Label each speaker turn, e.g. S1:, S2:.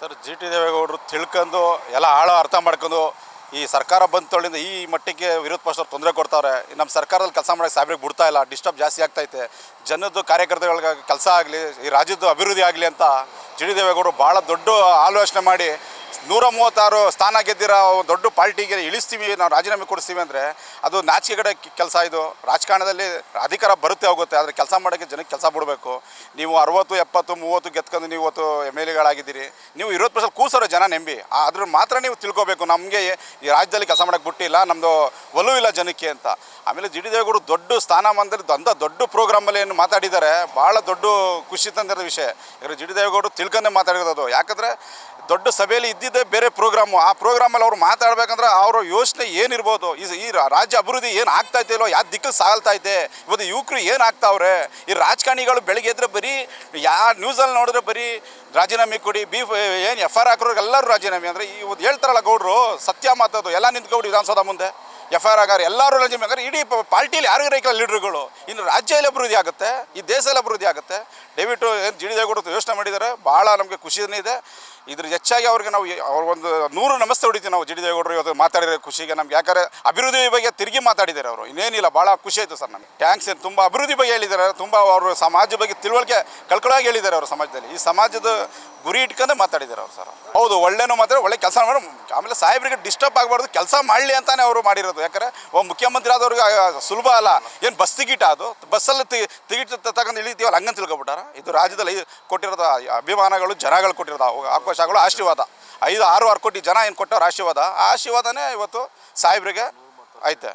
S1: Sir, G T ದೇವೇಗೌಡರು ತಿಳ್ಕೊಂಡು ಎಲ್ಲ ಆಳ ಅರ್ಥ ಮಾಡ್ಕೊಂಡು ಈ ಸರ್ಕಾರ ಬಂದ ತೊಳಿಂದ ಈ ಮಟ್ಟಿಗೆ ವಿರೋಧ ಪಕ್ಷದವ್ರು ತೊಂದರೆ ಕೊಡ್ತಾವ್ರೆ. ನಮ್ಮ ಸರ್ಕಾರದಲ್ಲಿ ಕೆಲಸ ಮಾಡೋಕ್ಕೆ ಸಾಬ್ರಿಗೆ ಬಿಡ್ತಾ ಇಲ್ಲ ಡಿಸ್ಟರ್ಬ್ ಜಾಸ್ತಿ ಆಗ್ತೈತೆ ಜನದ್ದು ಕಾರ್ಯಕರ್ತಗಳಿಗೆ ಕೆಲಸ ಆಗಲಿ, ಈ ರಾಜ್ಯದ ಅಭಿವೃದ್ಧಿ ಆಗಲಿ ಅಂತ ಜಿ ಡಿ ದೇವೇಗೌಡರು ಭಾಳ ದೊಡ್ಡ ಆಲೋಚನೆ ಮಾಡಿ ನೂರ ಮೂವತ್ತಾರು ಸ್ಥಾನ ಗೆದ್ದಿರೋ ದೊಡ್ಡ ಪಾರ್ಟಿಗೆ ಇಳಿಸ್ತೀವಿ, ನಾವು ರಾಜೀನಾಮೆ ಕೊಡಿಸ್ತೀವಿ ಅಂದರೆ ಅದು ನಾಚಿಕೆಗಡೆ ಕೆಲಸ ಇದು. ರಾಜಕಾರಣದಲ್ಲಿ ಅಧಿಕಾರ ಬರುತ್ತೆ ಹೋಗುತ್ತೆ, ಆದರೆ ಕೆಲಸ ಮಾಡೋಕ್ಕೆ ಜನಕ್ಕೆ ಕೆಲಸ ಬಿಡಬೇಕು. ನೀವು ಅರವತ್ತು, ಎಪ್ಪತ್ತು, ಮೂವತ್ತು ಗೆತ್ಕೊಂಡು ನೀವು ಇವತ್ತು ಎಂ ಎಲ್ ಎಗಳಾಗಿದ್ದೀರಿ. ನೀವು ಇರೋದು ಪರ್ಸೆಂಟ್ ಕೂಸರ ಜನ ನೆಂಬಿ. ಆದ್ರೂ ಅದ್ರ ಮಾತ್ರ ನೀವು ತಿಳ್ಕೊಬೇಕು, ನಮಗೆ ಈ ರಾಜ್ಯದಲ್ಲಿ ಕೆಲಸ ಮಾಡೋಕ್ಕೆ ಬಿಟ್ಟಿಲ್ಲ ನಮ್ಮದು ಇಲ್ಲ ಜನಕ್ಕೆ ಅಂತ. ಆಮೇಲೆ ಜಿ ಡಿ ದೇವೇಗೌಡರು ದೊಡ್ಡ ಸ್ಥಾನಮಾನದಲ್ಲಿ ಅಂಥ ದೊಡ್ಡ ಪ್ರೋಗ್ರಾಮಲ್ಲಿ ಏನು ಮಾತಾಡಿದ್ದಾರೆ, ಭಾಳ ದೊಡ್ಡ ಖುಷಿ ತಂದಿರೋ ವಿಷಯ. ಯಾಕಂದರೆ ಜಿ ಡಿ ದೇವೇಗೌಡರು ತಿಳ್ಕೊಂಡೇ ಮಾತಾಡಿರೋದು ಯಾಕಂದರೆ ದೊಡ್ಡ ಸಭೆಯಲ್ಲಿ ಇದ್ದಿದ್ದೇ ಬೇರೆ ಪ್ರೋಗ್ರಾಮು. ಆ ಪ್ರೋಗ್ರಾಮಲ್ಲಿ ಅವ್ರು ಮಾತಾಡ್ಬೇಕಂದ್ರೆ ಅವರ ಯೋಚನೆ ಏನಿರ್ಬೋದು? ಈ ಈ ರಾಜ್ಯ ಅಭಿವೃದ್ಧಿ ಏನು ಆಗ್ತಾ ಇದೆಯಲ್ಲೋ ಯಾವ ದಿಕ್ಕಲ್ಲಿ ಸಾಲ್ತಾ ಇದೆ? ಇವತ್ತು ಯುವಕರು ಏನು ಆಗ್ತಾವ್ರೆ? ಈ ರಾಜಕಾರಣಿಗಳು ಬೆಳಿಗ್ಗೆ ಎದ್ರೆ ಬರೀ, ಯಾ ನ್ಯೂಸಲ್ಲಿ ನೋಡಿದ್ರೆ ಬರೀ ರಾಜೀನಾಮೆ ಕೊಡಿ ಬಿ ಏನು ಎಫ್ ಆರ್ ಹಾಕೋರು ಎಲ್ಲರೂ ರಾಜೀನಾಮೆ. ಅಂದರೆ ಇವತ್ತು ಹೇಳ್ತಾರಲ್ಲ ಗೌಡ್ರು, ಸತ್ಯ ಮಾತದು ಎಲ್ಲ ನಿಂತ್ಕೊಂಡು ವಿಧಾನಸೌಧ ಮುಂದೆ. ಎಫ್ ಆರ್ ಆಗಾರ ಎಲ್ಲರೂ ರಾಜೀನಾಮೆ. ಆಗಾರೆ ಇಡೀ ಪಾರ್ಟಿಯಲ್ಲಿ ಯಾರು ರೈಕಲ್ ಲೀಡ್ರುಗಳು. ಇನ್ನು ರಾಜ್ಯ ಎಲ್ಲ ಅಭಿವೃದ್ಧಿ ಆಗುತ್ತೆ, ಈ ದೇಶ ಎಲ್ಲ ಅಭಿವೃದ್ಧಿ ಆಗುತ್ತೆ. ದಯವಿಟ್ಟು ಏನು ಜಿ ದೇವೇಗೌಡರು ಯೋಚನೆ ಮಾಡಿದ್ದಾರೆ, ಭಾಳ ನಮಗೆ ಖುಷಿಯೇ ಇದೆ. ಇದ್ರ ಹೆಚ್ಚಾಗಿ ಅವ್ರಿಗೆ ನಾವು ಅವ್ರ ಒಂದು ನೂರು ನಮಸ್ತೆ ಹೊಡಿತೀವಿ ನಾವು ಜಿ ಡಿ ದೇವೇಗೌಡರು ಇವತ್ತು ಮಾತಾಡಿರೋ ಖುಷಿಗೆ. ನಮ್ಗೆ ಯಾಕಂದ್ರೆ ಅಭಿವೃದ್ಧಿ ಬಗ್ಗೆ ತಿರುಗಿ ಮಾತಾಡಿದ್ದಾರೆ ಅವರು. ಇನ್ನೇನಿಲ್ಲ, ಭಾಳ ಖುಷಿ ಆಯಿತು ಸರ್ ನಮಗೆ. ಟ್ಯಾಂಕ್ಸ್ ಏನು, ತುಂಬ ಅಭಿವೃದ್ಧಿ ಬಗ್ಗೆ ಹೇಳಿದ್ದಾರೆ, ತುಂಬ ಅವರು ಸಮಾಜ ಬಗ್ಗೆ ತಿಳುವಳಿಕೆ ಕಳ್ಕೊಳಾಗಿ ಹೇಳಿದ್ದಾರೆ ಅವರು ಸಮಾಜದಲ್ಲಿ. ಈ ಸಮಾಜದ ಗುರಿ ಇಟ್ಕೊಂಡೆ ಮಾತಾಡಿದ್ದಾರೆ ಅವ್ರು ಸರ್. ಹೌದು, ಒಳ್ಳೆನೂ ಮಾತ್ರ ಒಳ್ಳೆ ಕೆಲಸ ಮಾಡೋ. ಆಮೇಲೆ ಸಾಹೇಬರಿಗೆ ಡಿಸ್ಟರ್ಬ್ ಆಗಬಾರ್ದು, ಕೆಲಸ ಮಾಡಲಿ ಅಂತಾನೆ ಅವರು ಮಾಡಿರೋದು. ಯಾಕಂದರೆ ಒಬ್ಬ ಮುಖ್ಯಮಂತ್ರಿ ಆದವ್ರಿಗೆ ಸುಲಭ ಅಲ್ಲ. ಏನು ಬಸ್ ಟಿಕೆಟ್ ಅದು? ಬಸ್ಸಲ್ಲಿ ಟಿಕೆಟ್ ತಗೊಂಡು ಇಳಿತೀವಲ್ಲ, ಹಂಗಂತ ತಿಳ್ಕೊಬಿಟ್ಟಾರ. ಇದು ರಾಜ್ಯದಲ್ಲಿ ಕೊಟ್ಟಿರೋದು ಅಭಿಮಾನಗಳು, ಜನಗಳು ಕೊಟ್ಟಿರೋದು ಅವು ಅವಕಾಶಗಳು ಆಶೀರ್ವಾದ. ಐದು, ಆರು ಆರು ಕೋಟಿ ಜನ ಏನು ಕೊಟ್ಟವ್ರು, ಆಶೀರ್ವಾದ. ಆ ಆಶೀರ್ವಾದನೇ ಇವತ್ತು ಸಾಹೇಬ್ರಿಗೆ ಐತೆ.